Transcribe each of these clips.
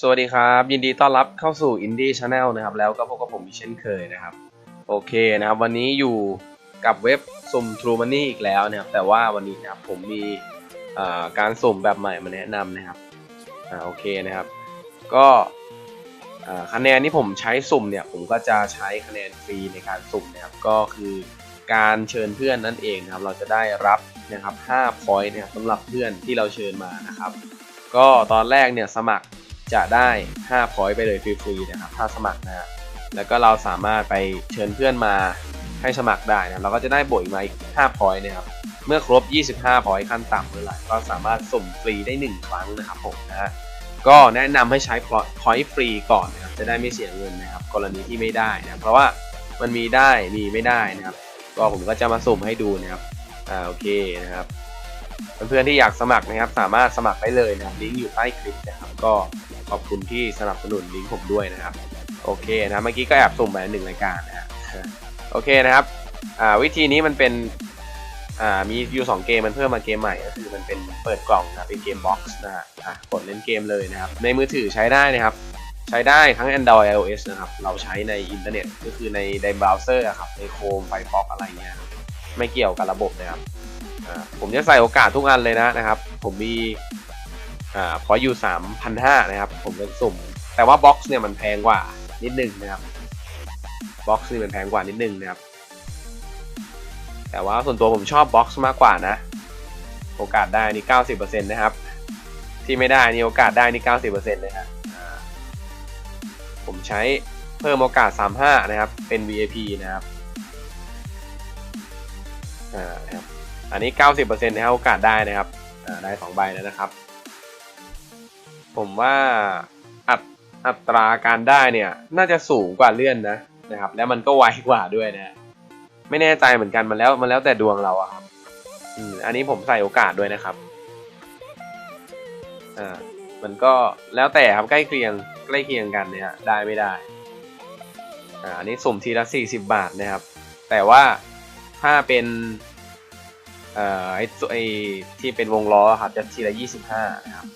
สวัสดีครับ ยินดีต้อนรับเข้าสู่ Indie Channel นะครับ แล้วก็พบกับผมเช่นเคยนะครับ โอเคนะครับ วันนี้อยู่กับเว็บสุ่ม True Money อีกแล้วนะครับ แต่ว่าวันนี้นะครับผมมีการสุ่มแบบใหม่มาแนะนำนะครับอ่าโอเคนะครับ ก็คะแนนที่ผมใช้สุ่มเนี่ย ผมก็จะใช้คะแนนฟรีในการสุ่มนะครับก็คือการเชิญเพื่อนนั่นเองนะครับ เราจะได้รับนะครับ5 point นะครับสำหรับเพื่อนที่เราเชิญมานะครับ ก็ตอนแรกเนี่ยสมัคร จะได้5พอยต์ไปเลยฟรีๆนะครับถ้าสมัครนะฮะแล้วก็เราสามารถไปเชิญเพื่อนมาให้สมัครได้นะเราก็จะได้บวกอีกมาอีก5พอยต์นะครับเมื่อครบ 25พอยต์ขั้นต่ำเมื่อไหร่ก็สามารถสุ่มฟรีได้ 1 ครั้งนะครับผมนะฮะก็แนะนำให้ใช้พอยต์ฟรีก่อนนะครับจะได้ไม่เสียเงินนะครับกรณีที่ไม่ได้นะเพราะว่ามันมีได้มีไม่ได้นะครับก็ผมก็จะมาสุ่มให้ดูนะครับอ่าโอเคนะครับ เพื่อนๆที่อยากสมัครนะครับ สามารถสมัครได้เลยนะลิงก์อยู่ใต้คลิปนะครับ ก็ขอบคุณที่สนับสนุนลิงก์ผมด้วยนะครับ โอเคนะเมื่อกี้ก็แอบสุ่มไปหนึ่งรายการนะฮะโอเคนะครับอ่าวิธีนี้มันเป็นอ่ามีอยู่สองเกมมันเพิ่มมาเกมใหม่ก็คือมันเป็นเปิดกล่องนะเป็นเกมบ็อกซ์นะฮะกดเล่นเกมเลยนะครับ ในมือถือใช้ได้นะครับ ใช้ได้ทั้ง Android iOS นะครับ เราใช้ในอินเทอร์เน็ตก็คือในในเบราว์เซอร์อะครับในโคมไฟฟอกอะไรเงี้ยไม่เกี่ยวกับระบบนะครับ ผมจะใส่โอกาสทุกอันเลยนะนะครับ ผมมีอ่าพออยู่3,500นะครับ ผมเป็นสุ่ม แต่ว่าบ็อกซ์เนี่ยมันแพงกว่านิดนึงนะครับบ็อกซ์นี่มันแพงกว่านิดนึงนะครับ แต่ว่าส่วนตัวผมชอบบ็อกซ์มากกว่านะ โอกาสได้นี่90%นต์นะครับ ที่ไม่ได้นี่โอกาสได้นี่90%เลยครับผมใช้เพิ่มโอกาส 35 นะครับ เป็น VIP นะครับ อ่า นะครับ อันนี้ 90%นะครับโอกาสได้นะครับได้2ใบแล้วนะครับ ผมว่าอัตอัตราการได้เนี่ย น่าจะสูงกว่าเลื่อนนะนะครับ แล้วมันก็ไวกว่าด้วยนะไม่แน่ใจเหมือนกันมันแล้วมันแล้วแต่ดวงเราอะครับอืมอันนี้ผมใส่โอกาสด้วยนะครับอ่ามันก็แล้วแต่ครับใกล้เคียงใกล้เคียงกันเนี่ยได้ไม่ได้อ่าอันนี้สุ่มทีละ40 บาทนะครับ แต่ว่าถ้าเป็น เอ่อไอ้ตัวไอ้ที่เป็นวงล้อครับจะทีละ25นะครับ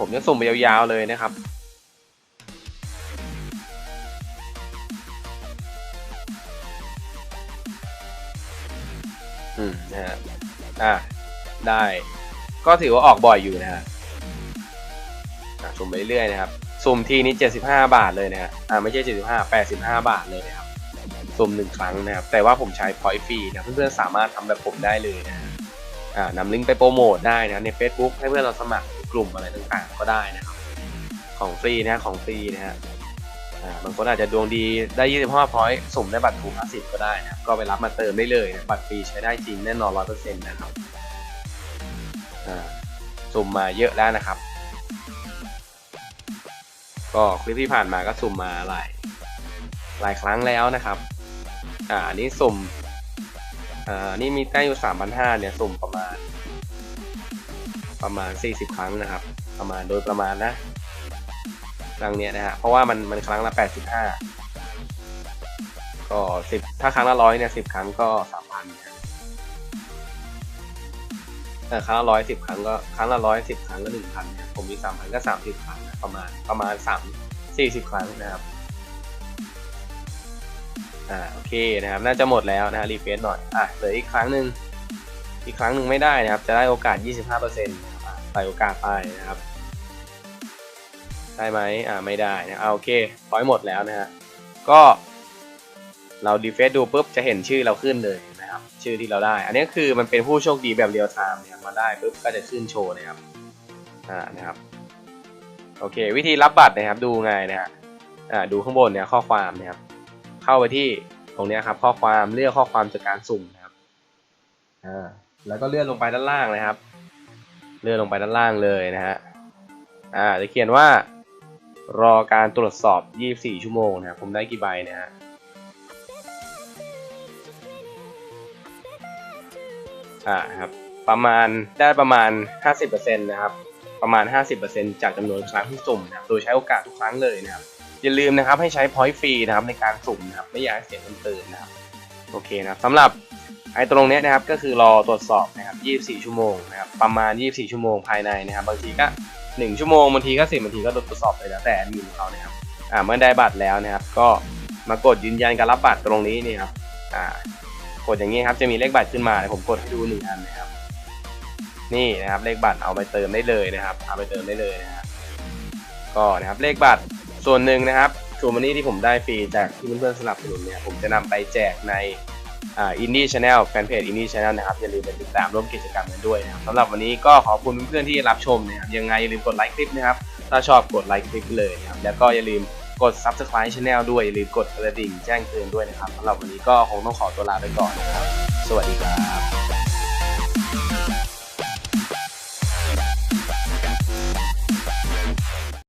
ผมจะสุ่มไปยาวๆเลยนะครับอืมนะฮะอ่าได้ ก็ถือว่าออกบ่อยอยู่นะฮะสุ่มไปเรื่อยนะครับ สุ่มทีนี้ 75 บาทเลยนะฮะอ่าไม่ใช่ 75 85 บาทเลยนะครับ สุ่มหนึ่งครั้งนะครับ แต่ว่าผมใช้ point ฟรีนะเพื่อนๆสามารถทำแบบผมได้เลยนะอ่านำลิงก์ไปโปรโมทได้นะใน Facebook ให้เพื่อนเราสมัครกลุ่มอะไรต่างๆ ก็ได้นะครับ ของฟรีนะของฟรีนะฮะบางคนอาจจะดวงดีได้ 25พอยต์สุ่มได้บัตรถูก50 ก็ได้นะก็ไปรับมาเติมได้เลยนะบัตรฟรีใช้ได้จริงแน่นอน 100%นะครับสุ่มมาเยอะแล้วนะครับ ก็คลิปที่ผ่านมาก็สุ่มมาหลายหลายครั้งแล้วนะครับ อ่านนี้สุ่มอ่านี่มีแต้มอยู่สามพันห้าเนี่ยสุ่มประมาณ ประมาณสี่สิบครั้งนะครับ ประมาณโดยประมาณนะครั้งเนี้ยนะฮะเพราะว่ามันมันครั้งละแปดสิบห้าก็สิบถ้าครั้งละร้อยเนี่ยสิบครั้งก็สามพันเออครั้งละร้อยสิบครั้งก็ครั้งละร้อยสิบครั้งก็หนึ่งพันเนี่ยผมมีสามพันก็สามสิบครั้งนะประมาณประมาณสามสี่สิบครั้งนะครับ อ่าโอเคนะครับน่าจะหมดแล้วนะฮะรีเฟซหน่อยอะเหลืออีกครั้งหนึ่งอีกครั้งหนึ่งไม่ได้นะครับ จะได้โอกาส 25%นะครับอะใส่โอกาสไปนะครับ ได้ไหมอ่าไม่ได้นะเอาโอเคพอยหมดแล้วนะฮะก็เรารีเฟซดูปุ๊บจะเห็นชื่อเราขึ้นเลยนะครับชื่อที่เราได้ อันนี้คือมันเป็นผู้โชคดีแบบเรียลไทม์เนี่ยมาได้ปุ๊บก็จะขึ้นโชว์นะครับอ่านะครับโอเค วิธีรับบัตรนะครับดูไงนะฮะอ่าดูข้างบนเนี่ยข้อความนะครับ เข้าไปที่ตรงนี้ครับ ข้อความเลือกข้อความจากการสุ่มนะครับอ่าแล้วก็เลื่อนลงไปด้านล่างนะครับ เลื่อนลงไปด้านล่างเลยนะฮะอ่าจะเขียนว่ารอการตรวจสอบ 24 ชั่วโมงนะครับผมได้กี่ใบเนะฮะอ่าครับประมาณได้ประมาณ 50%นะครับ ประมาณ 50%จากจำนวนครั้งที่สุ่มนะครับโดยใช้โอกาสทุกครั้งเลยนะครับ อย่าลืมนะครับให้ใช้ point ฟรีนะครับในการสุ่มนะครับไม่อยากให้เสียเงินเตื่นะครับโอเคนะสำหรับไอ้ตรงเนี้ยนะครับก็คือรอตรวจสอบนะครับ 24 ชั่วโมงนะครับประมาณ 24 ชั่วโมงภายในนะครับบางทีก็หนึ่งชั่วโมงบางทีก็สิบนาทีก็ทดสอบไปแล้วแต่แอดมินเขานะครับอ่าเมื่อได้บัตรแล้วนะครับ ก็มากดยืนยันการรับบัตรตรงนี้นี่ครับอ่ากดอย่างนี้ครับจะมีเลขบัตรขึ้นมาผมกดให้ดูหนึ่งอันนะครับ นี่นะครับเลขบัตรเอาไปเติมได้เลยนะครับเอาไปเติมได้เลยนะครับก็นะครับเลขบัตร ส่วนหนึ่งนะครับทูมันนี่ที่ผมได้ฟรีจากที่เพื่อนๆสนับสนุนเนี่ยผมจะนำไปแจกในอินดี้ชาแนลแฟนเพจอินดี้ชาแนลนะครับอย่าลืมไปติดตามร่วมกิจกรรมกันด้วยนะครับสำหรับวันนี้ก็ขอบคุณเพื่อนๆที่รับชมนะครับยังไงอย่าลืมกดไลค์คลิปนะครับถ้าชอบกดไลค์คลิปเลยนะครับแล้วก็อย่าลืมกด subscribe channel ด้วยอย่าลืมกดกระดิ่งแจ้งเตือนด้วยนะครับสำหรับวันนี้ก็คงต้องขอตัวลาไปก่อนนะครับ สวัสดีครับ